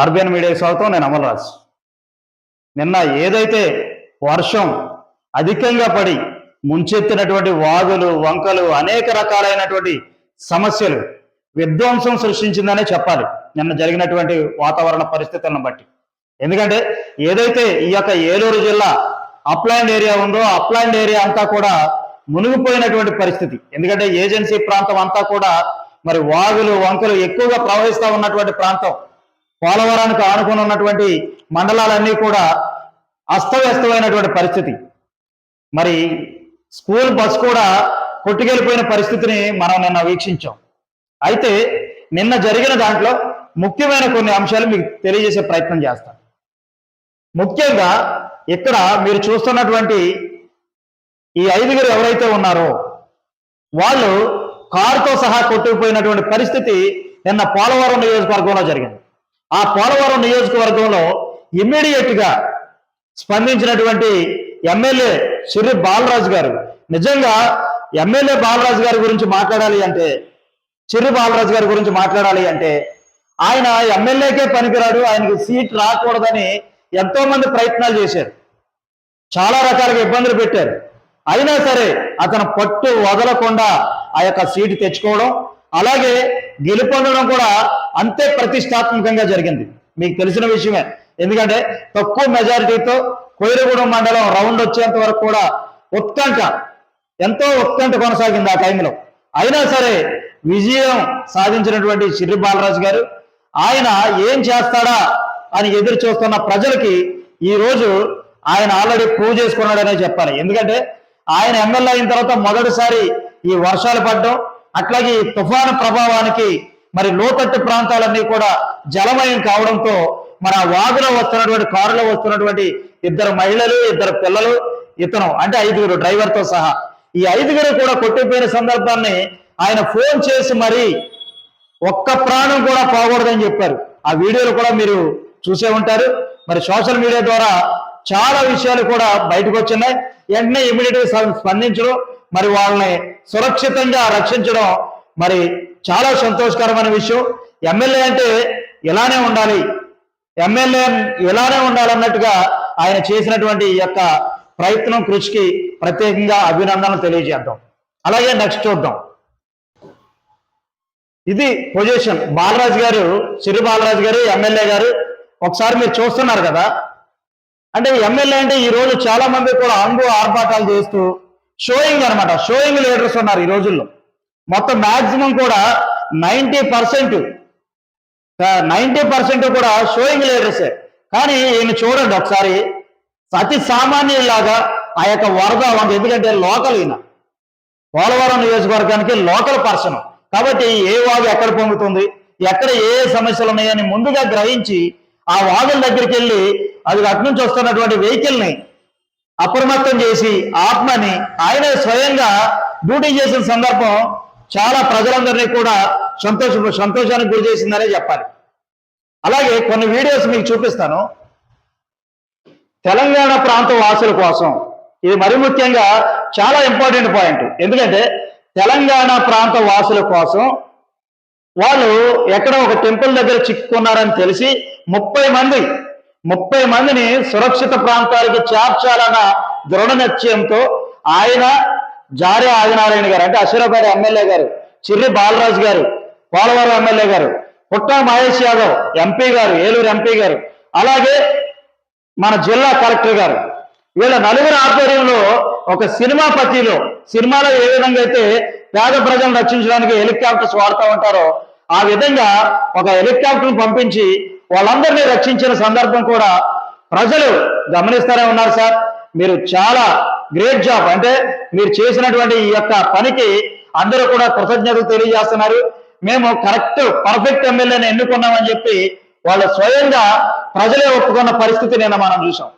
RBN మీడియాకి స్వాగతం నేను అమలరాజ్ నిన్న ఏదైతే వర్షం అధికంగా పడి ముంచెత్తినటువంటి వాగులు వంకలు అనేక రకాలైనటువంటి సమస్యలు విధ్వంసం సృష్టించిందనే చెప్పాలి. నిన్న జరిగినటువంటి వాతావరణ పరిస్థితులను బట్టి. ఎందుకంటే ఏదైతే ఈ యొక్క ఏలూరు జిల్లా అప్లాండ్ ఏరియా ఉందో అప్లాండ్ ఏరియా అంతా కూడా మునిగిపోయినటువంటి పరిస్థితి. ఎందుకంటే ఏజెన్సీ ప్రాంతం అంతా కూడా మరి వాగులు వంకలు ఎక్కువగా ప్రవహిస్తూ ఉన్నటువంటి ప్రాంతం. పోలవరానికి ఆనుకుని ఉన్నటువంటి మండలాలన్నీ కూడా అస్తవ్యస్తమైనటువంటి పరిస్థితి. మరి స్కూల్ బస్ కూడా కొట్టుకెళ్ళిపోయిన పరిస్థితిని మనం నిన్న వీక్షించాం. అయితే నిన్న జరిగిన దాంట్లో ముఖ్యమైన కొన్ని అంశాలు మీకు తెలియజేసే ప్రయత్నం చేస్తాను. ముఖ్యంగా ఇక్కడ మీరు చూస్తున్నటువంటి ఈ ఐదుగురు ఎవరైతే ఉన్నారో వాళ్ళు కారుతో సహా కొట్టుకుపోయినటువంటి పరిస్థితి నిన్న పోలవరం నియోజకవర్గంలో జరిగింది. ఆ పోలవరం నియోజకవర్గంలో ఇమ్మీడియట్గా స్పందించినటువంటి ఎమ్మెల్యే సిరి బాలరాజు గారు. నిజంగా ఎమ్మెల్యే బాలరాజు గారి గురించి మాట్లాడాలి అంటే చిరు బాలరాజు గారి గురించి మాట్లాడాలి అంటే ఆయన ఎమ్మెల్యేకే పనికిరాడు ఆయనకి సీట్ రాకూడదని ఎంతో మంది ప్రయత్నాలు చేశారు. చాలా రకాలుగా ఇబ్బందులు పెట్టారు. అయినా సరే అతను పట్టు వదలకుండా ఆ యొక్క సీటు తెచ్చుకోవడం అలాగే గెలుపొందడం కూడా అంతే ప్రతిష్టాత్మకంగా జరిగింది. మీకు తెలిసిన విషయమే. ఎందుకంటే తక్కువ మెజారిటీతో కోయిరగూడెం మండలం రౌండ్ వచ్చేంత వరకు కూడా ఉత్కంఠ ఎంతో ఉత్కంఠ కొనసాగింది ఆ టైంలో. అయినా సరే విజయం సాధించినటువంటి చిర్రి బాలరాజు గారు ఆయన ఏం చేస్తాడా అని ఎదురు చూస్తున్న ప్రజలకి ఈ రోజు ఆయన ఆల్రెడీ ప్రూవ్ చేసుకున్నాడనే చెప్పాలి. ఎందుకంటే ఆయన ఎమ్మెల్యే అయిన తర్వాత మొదటిసారి ఈ వర్షాలు పడడం అట్లాగే ఈ తుఫాను ప్రభావానికి మరి లోతట్టు ప్రాంతాలన్నీ కూడా జలమయం కావడంతో మన ఆ వాగులో వస్తున్నటువంటి కారులో వస్తున్నటువంటి ఇద్దరు మహిళలు ఇద్దరు పిల్లలు ఇతను అంటే ఐదుగురు డ్రైవర్తో సహా ఈ ఐదుగురు కూడా కొట్టిపోయిన సందర్భాన్ని ఆయన ఫోన్ చేసి మరి ఒక్క ప్రాణం కూడా పోకూడదని చెప్పారు. ఆ వీడియోలు కూడా మీరు చూసే ఉంటారు. మరి సోషల్ మీడియా ద్వారా చాలా విషయాలు కూడా బయటకు వచ్చినాయి. వెంటనే ఇమీడియట్గా స్పందించడం. మరి వాళ్ళని సురక్షితంగా రక్షించడం మరి చాలా సంతోషకరమైన విషయం. ఎమ్మెల్యే అంటే ఇలానే ఉండాలి. ఎమ్మెల్యే ఇలానే ఉండాలన్నట్టుగా ఆయన చేసినటువంటి ఈ యొక్క ప్రయత్నం కృషికి ప్రత్యేకంగా అభినందనలు తెలియజేద్దాం. అలాగే నెక్స్ట్ చూద్దాం. ఇది పొజిషన్ బాలరాజు గారు సిరి బాలరాజు గారు ఎమ్మెల్యే గారు ఒకసారి మీరు చూస్తున్నారు కదా. అంటే ఎమ్మెల్యే అంటే ఈ రోజు చాలా మంది కూడా అంగు ఆర్భాటాలు చేస్తూ షోయింగ్ అనమాట. షోయింగ్ లీడర్స్ ఉన్నారు ఈ రోజుల్లో. మొత్తం మాక్సిమం కూడా నైంటీ పర్సెంట్ నైంటీ పర్సెంట్ కూడా షోయింగ్ లీడర్సే కానీ ఈయన చూడండి ఒకసారి. అతి సామాన్యులాగా ఆ యొక్క వరద వంక ఎందుకంటే లోకల్ ఈయన. పోలవరం నియోజకవర్గానికి లోకల్ పర్సన్. కాబట్టి ఏ వాగు ఎక్కడ పొంగుతుంది? ఎక్కడ ఏ ఏ సమస్యలు ఉన్నాయని ముందుగా గ్రహించి ఆ వాగుల దగ్గరికి వెళ్ళి అది అటు నుంచి వస్తున్నటువంటి వెహికల్ని అప్రమత్తం చేసి ఆత్మని ఆయన స్వయంగా డ్యూటీ చేసిన సందర్భం చాలా ప్రజలందరినీ కూడా సంతోష సంతోషానికి గురి చేసిందనే చెప్పాలి. అలాగే కొన్ని వీడియోస్ మీకు చూపిస్తాను. తెలంగాణ ప్రాంత వాసుల కోసం ఇది మరి ముఖ్యంగా చాలా ఇంపార్టెంట్ పాయింట్. ఎందుకంటే తెలంగాణ ప్రాంత వాసుల కోసం వాళ్ళు ఎక్కడ ఒక టెంపుల్ దగ్గర చిక్కుకున్నారని తెలిసి ముప్పై మంది ముప్పై మందిని సురక్షిత ప్రాంతాలకి చేర్చాలన్న దృఢ నిశ్చయంతో ఆయన జారే ఆదినారాయణ గారు అంటే అశ్వరాబాద్ ఎమ్మెల్యే గారు చిర్రి బాలరాజు గారు పోలవరం ఎమ్మెల్యే గారు పుట్టా మహేష్ యాదవ్ ఎంపీ గారు ఏలూరు ఎంపీ గారు అలాగే మన జిల్లా కలెక్టర్ గారు. వీళ్ళ నలుగురు ఆధ్వర్యంలో ఒక సినిమా పతిలో సినిమాలో ఏ విధంగా అయితే పేద ప్రజలను రక్షించడానికి హెలికాప్టర్స్ వాడుతూ ఉంటారో ఆ విధంగా ఒక హెలికాప్టర్ పంపించి వాళ్ళందరినీ రక్షించిన సందర్భం కూడా ప్రజలు గమనిస్తూనే ఉన్నారు సార్. మీరు చాలా గ్రేట్ జాబ్. అంటే మీరు చేసినటువంటి ఈ యొక్క పనికి అందరూ కూడా కృతజ్ఞతలు తెలియజేస్తున్నారు. మేము కరెక్ట్ పర్ఫెక్ట్ ఎమ్మెల్యేని ఎన్నుకున్నామని చెప్పి వాళ్ళు స్వయంగా ప్రజలే ఒప్పుకున్న పరిస్థితి నిన్న మనం చూసాం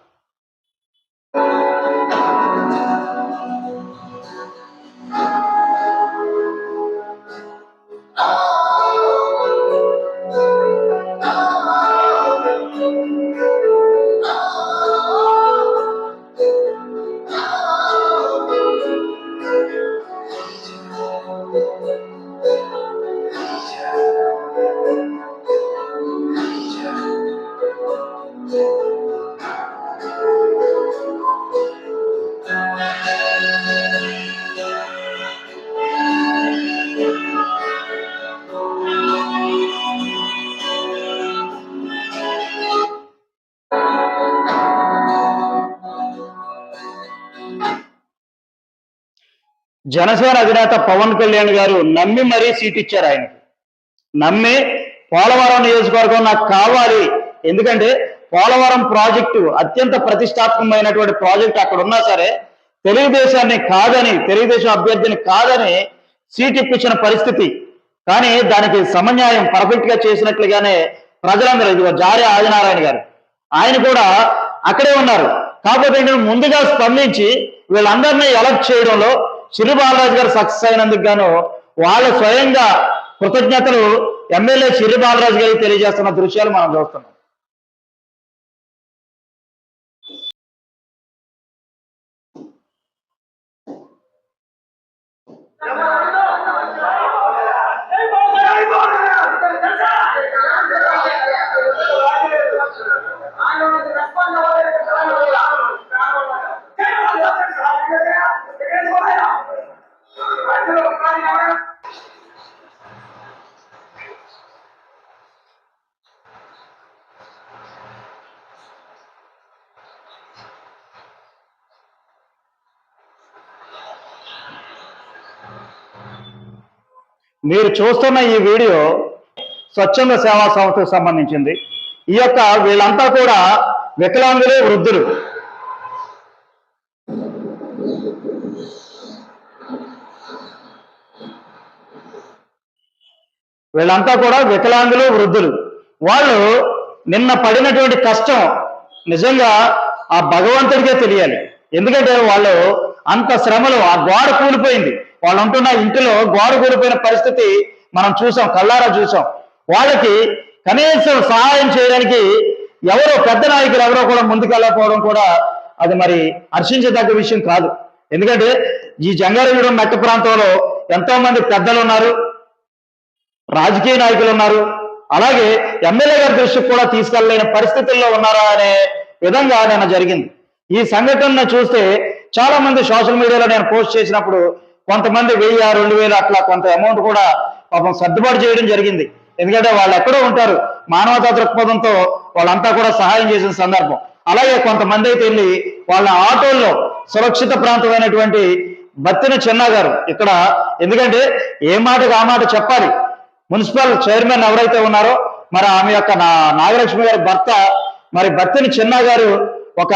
జనసేన అధినేత పవన్ కళ్యాణ్ గారు నమ్మి మరీ సీట్ ఇచ్చారు ఆయన నమ్మి పోలవరం నియోజకవర్గం నాకు కావాలి. ఎందుకంటే పోలవరం ప్రాజెక్టు అత్యంత ప్రతిష్టాత్మకమైనటువంటి ప్రాజెక్టు అక్కడ ఉన్నా సరే తెలుగుదేశాన్ని కాదని తెలుగుదేశం అభ్యర్థిని కాదని సీట్ ఇప్పించిన పరిస్థితి. కానీ దానికి సమన్యాయం పర్ఫెక్ట్గా చేసినట్లుగానే ప్రజలందరూ ఇదిగో జారి ఆదినారాయణ గారు. ఆయన కూడా అక్కడే ఉన్నారు. కాకపోతే ఏంటంటే ముందుగా స్పందించి వీళ్ళందరినీ ఎలక్ట్ చేయడంలో శ్రీ బాలరాజు గారు సక్సెస్ అయినందుకు గాను వాళ్ళ స్వయంగా కృతజ్ఞతలు ఎమ్మెల్యే శ్రీ బాలరాజు గారికి తెలియజేస్తున్న దృశ్యాలు మనం చూస్తున్నాం. Thank you. మీరు చూస్తున్న ఈ వీడియో స్వచ్ఛంద సేవా సంస్థకు సంబంధించింది. ఈ యొక్క వీళ్ళంతా కూడా వికలాంగులే వృద్ధులు. వీళ్ళంతా కూడా వికలాంగులు వృద్ధులు. వాళ్ళు నిన్న పడినటువంటి కష్టం నిజంగా ఆ భగవంతుడికే తెలియాలి. ఎందుకంటే వాళ్ళు అంత శ్రమలు ఆ గోడ కూలిపోయింది. వాళ్ళు ఉంటున్న ఇంటిలో గోడ కూలిపోయిన పరిస్థితి మనం చూసాం కళ్ళారా చూసాం. వాళ్ళకి కనీసం సహాయం చేయడానికి ఎవరో పెద్ద నాయకులు ఎవరో కూడా ముందుకెళ్ళకపోవడం కూడా అది మరి హర్షించదగ్గ విషయం కాదు. ఎందుకంటే ఈ జంగారెడ్డి మెట్ట ప్రాంతంలో ఎంతో మంది పెద్దలు ఉన్నారు రాజకీయ నాయకులు ఉన్నారు. అలాగే ఎమ్మెల్యే గారి దృష్టికి కూడా తీసుకెళ్ళలేని పరిస్థితుల్లో ఉన్నారా అనే విధంగా నిన్న జరిగింది. ఈ సంఘటనను చూస్తే చాలా మంది సోషల్ మీడియాలో నేను పోస్ట్ చేసినప్పుడు కొంతమంది వెయ్యి రెండు వేలు అట్లా కొంత అమౌంట్ కూడా పాపం సర్దుబాటు చేయడం జరిగింది. ఎందుకంటే వాళ్ళు ఎక్కడో ఉంటారు. మానవతా దృక్పథంతో వాళ్ళంతా కూడా సహాయం చేసిన సందర్భం. అలాగే కొంతమంది అయితే వెళ్ళి వాళ్ళ ఆటోల్లో సురక్షిత ప్రాంతమైనటువంటి బత్తిన చిన్న గారు ఇక్కడ ఎందుకంటే ఏ మాటకు ఆ మాట చెప్పాలి? మున్సిపల్ చైర్మన్ ఎవరైతే ఉన్నారో మరి ఆమె యొక్క నా నాగలక్ష్మి గారి భర్త మరి బత్తిని చిన్న గారు ఒక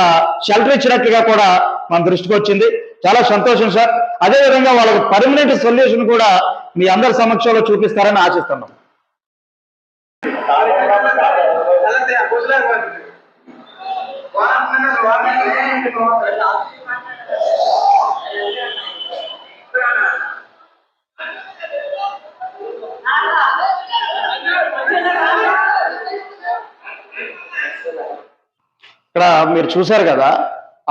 షెల్టర్ ఇచ్చినట్లుగా కూడా మన దృష్టికి వచ్చింది. చాలా సంతోషం సార్. అదేవిధంగా వాళ్ళకి పర్మనెంట్ సొల్యూషన్ కూడా మీ అందరి సమక్షంలో చూపిస్తారని ఆశిస్తున్నాం. ఇక్కడ మీరు చూశారు కదా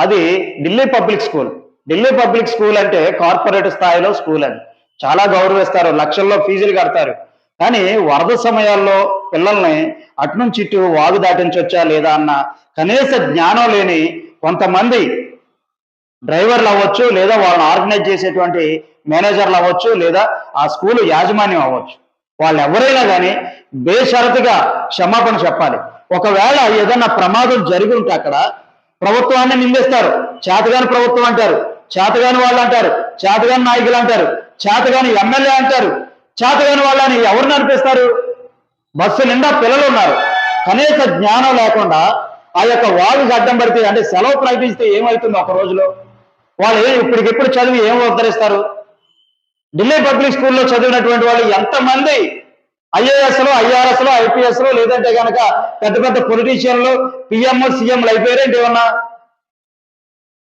అది Delhi public school. Delhi public school అంటే కార్పొరేట్ స్థాయిలో స్కూల్ అని చాలా గౌరవిస్తారు లక్షల్లో ఫీజులు కడతారు. కానీ వరద సమయాల్లో పిల్లల్ని అటునుంచి ఇటు వాగు దాటించవచ్చా లేదా అన్న కనీస జ్ఞానం లేని కొంతమంది డ్రైవర్లు అవ్వచ్చు లేదా వాళ్ళని ఆర్గనైజ్ చేసేటువంటి మేనేజర్లు అవ్వచ్చు లేదా ఆ స్కూల్ యాజమాన్యం అవ్వచ్చు. వాళ్ళు ఎవరైనా కానీ బేషరతుగా క్షమాపణ చెప్పాలి. ఒకవేళ ఏదైనా ప్రమాదం జరిగి ఉంటే అక్కడ ప్రభుత్వాన్ని నిందిస్తారు. చేతగాని ప్రభుత్వం అంటారు. చేతగాని వాళ్ళు అంటారు. చేతగాని నాయకులు అంటారు. చేతగాని ఎమ్మెల్యే అంటారు. చేతగాని వాళ్ళని ఎవరిని అనిపిస్తారు బస్సు నిండా పిల్లలు ఉన్నారు. కనీస జ్ఞానం లేకుండా ఆ యొక్క వాగుకి అడ్డం పడితే అంటే సెలవు ప్రకటిస్తే ఏమవుతుంది ఒక రోజులో? వాళ్ళు ఏం ఇప్పటికిప్పుడు చదివి ఏం ఉద్ధరిస్తారు? ఢిల్లీ పబ్లిక్ స్కూల్లో చదివినటువంటి వాళ్ళు ఎంతమంది ఐఏఎస్లో ఐఆర్ఎస్లో ఐపీఎస్లో లేదంటే కనుక పెద్ద పెద్ద పొలిటీషియన్లు పిఎంఓ సీఎంలు అయిపోయారేంటి ఏమన్నా?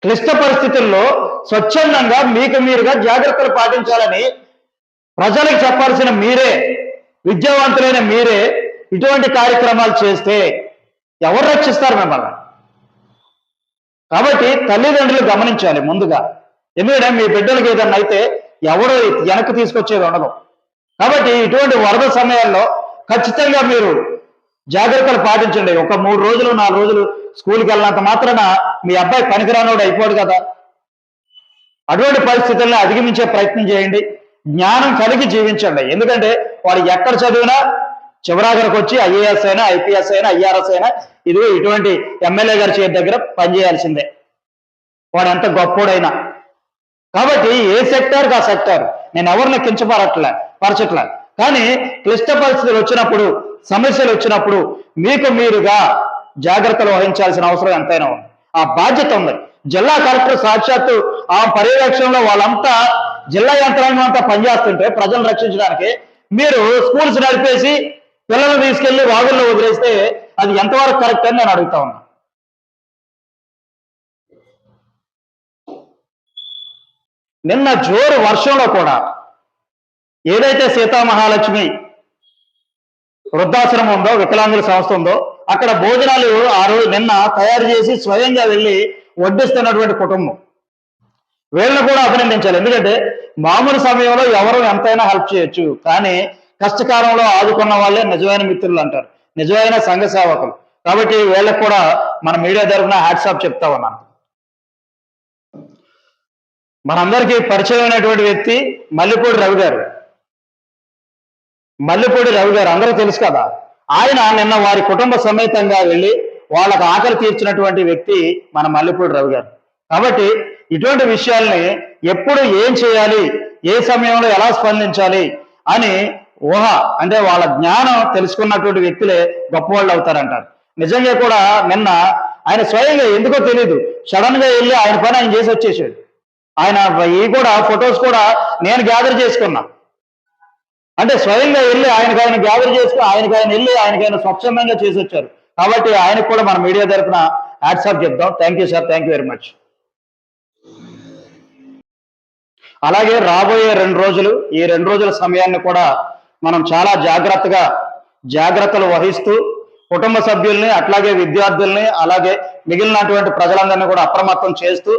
క్లిష్ట పరిస్థితుల్లో స్వచ్ఛందంగా మీకు మీరుగా జాగ్రత్తలు పాటించాలని ప్రజలకు చెప్పాల్సిన మీరే విద్యావంతులైన మీరే ఇటువంటి కార్యక్రమాలు చేస్తే ఎవరు రక్షిస్తారు మిమ్మల్ని? కాబట్టి తల్లిదండ్రులు గమనించాలి ముందుగా. ఎందుకంటే మీ బిడ్డలకు ఏదన్నా అయితే ఎవరు వెనక్కి తీసుకొచ్చేది ఉండదు. కాబట్టి ఇటువంటి వరద సమయాల్లో ఖచ్చితంగా మీరు జాగ్రత్తలు పాటించండి. ఒక మూడు రోజులు నాలుగు రోజులు స్కూల్కి వెళ్ళినంత మాత్రాన మీ అబ్బాయి పనికిరానోడు అయిపోడు కదా. అటువంటి పరిస్థితులను అధిగమించే ప్రయత్నం చేయండి. జ్ఞానం కలిగి జీవించండి. ఎందుకంటే వాడు ఎక్కడ చదివినా చివరాగరకు వచ్చి ఐఏఎస్ అయినా ఐపీఎస్ అయినా ఐఆర్ఎస్ అయినా ఇది ఇటువంటి ఎమ్మెల్యే గారి చేతి దగ్గర పనిచేయాల్సిందే వాడు ఎంత గొప్పోడైనా. కాబట్టి ఏ సెక్టార్కి ఆ సెక్టార్ నేను ఎవరిని కించపరట్లే పరచట్లే. కానీ క్లిష్ట పరిస్థితులు వచ్చినప్పుడు సమస్యలు వచ్చినప్పుడు మీకు మీరుగా జాగ్రత్తలు వహించాల్సిన అవసరం ఎంతైనా ఉంది. ఆ బాధ్యత ఉంది. జిల్లా కలెక్టర్ సాక్షాత్తు ఆ పర్యవేక్షణలో వాళ్ళంతా జిల్లా యంత్రాంగం అంతా పనిచేస్తుంటే ప్రజలను రక్షించడానికి మీరు స్కూల్స్ నడిపేసి పిల్లలు తీసుకెళ్ళి వాగుల్లో వదిలేస్తే అది ఎంతవరకు కరెక్ట్ అని నేను అడుగుతా ఉన్నా. నిన్న జోరు వర్షంలో కూడా ఏదైతే సీతామహాలక్ష్మి వృద్ధాశ్రమం ఉందో వికలాంగుల సంస్థ ఉందో అక్కడ భోజనాలు ఆ రోజు నిన్న తయారు చేసి స్వయంగా వెళ్ళి వడ్డిస్తున్నటువంటి కుటుంబం. వీళ్ళని కూడా అభినందించాలి. ఎందుకంటే మామూలు సమయంలో ఎవరు ఎంతైనా హెల్ప్ చేయొచ్చు. కానీ కష్టకాలంలో ఆదుకున్న వాళ్ళే నిజమైన మిత్రులు అంటారు. నిజమైన సంఘ సేవకులు. కాబట్టి వీళ్ళకి కూడా మన మీడియా తరఫున హ్యాట్సాప్ చెప్తా ఉన్నాను. మనందరికీ పరిచయమైనటువంటి వ్యక్తి మల్లెపూడి రవి గారు. మల్లెపూడి రవి గారు అందరూ తెలుసు కదా. ఆయన నిన్న వారి కుటుంబ సమేతంగా వెళ్ళి వాళ్ళకు ఆకలి తీర్చినటువంటి వ్యక్తి మన మల్లెపూడి రవి గారు. కాబట్టి ఇటువంటి విషయాల్ని ఎప్పుడు ఏం చేయాలి ఏ సమయంలో ఎలా స్పందించాలి అని ఊహ అంటే వాళ్ళ జ్ఞానం తెలుసుకున్నటువంటి వ్యక్తులే గొప్పవాళ్ళు అవుతారంటారు. నిజంగా కూడా నిన్న ఆయన స్వయంగా ఎందుకో తెలియదు సడన్గా వెళ్ళి ఆయన పని ఆయన చేసి వచ్చేసాడు. ఆయన ఈ కూడా ఫొటోస్ కూడా నేను గ్యాదర్ చేసుకున్నా. అంటే స్వయంగా వెళ్ళి ఆయనకు ఆయన గ్యాదర్ చేసుకుని ఆయనకు ఆయన వెళ్ళి ఆయనకు ఆయన స్వచ్ఛందంగా చేసి వచ్చారు. కాబట్టి ఆయనకు కూడా మన మీడియా తరఫున హ్యాట్సాప్ చెప్తాం thank you sir thank you very much అలాగే రాబోయే రెండు రోజులు ఈ రెండు రోజుల సమయాన్ని కూడా మనం చాలా జాగ్రత్తగా జాగ్రత్తలు వహిస్తూ కుటుంబ సభ్యుల్ని అట్లాగే విద్యార్థుల్ని అలాగే మిగిలినటువంటి ప్రజలందరినీ కూడా అప్రమత్తం చేస్తూ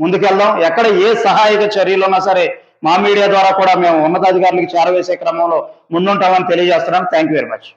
ముందుకెళ్దాం. ఎక్కడ ఏ సహాయక చర్యలున్నా సరే మా మీడియా ద్వారా కూడా మేము ఉన్నతాధికారులకు చేరవేసే క్రమంలో ముందుంటామని తెలియజేస్తున్నాం. Thank you very much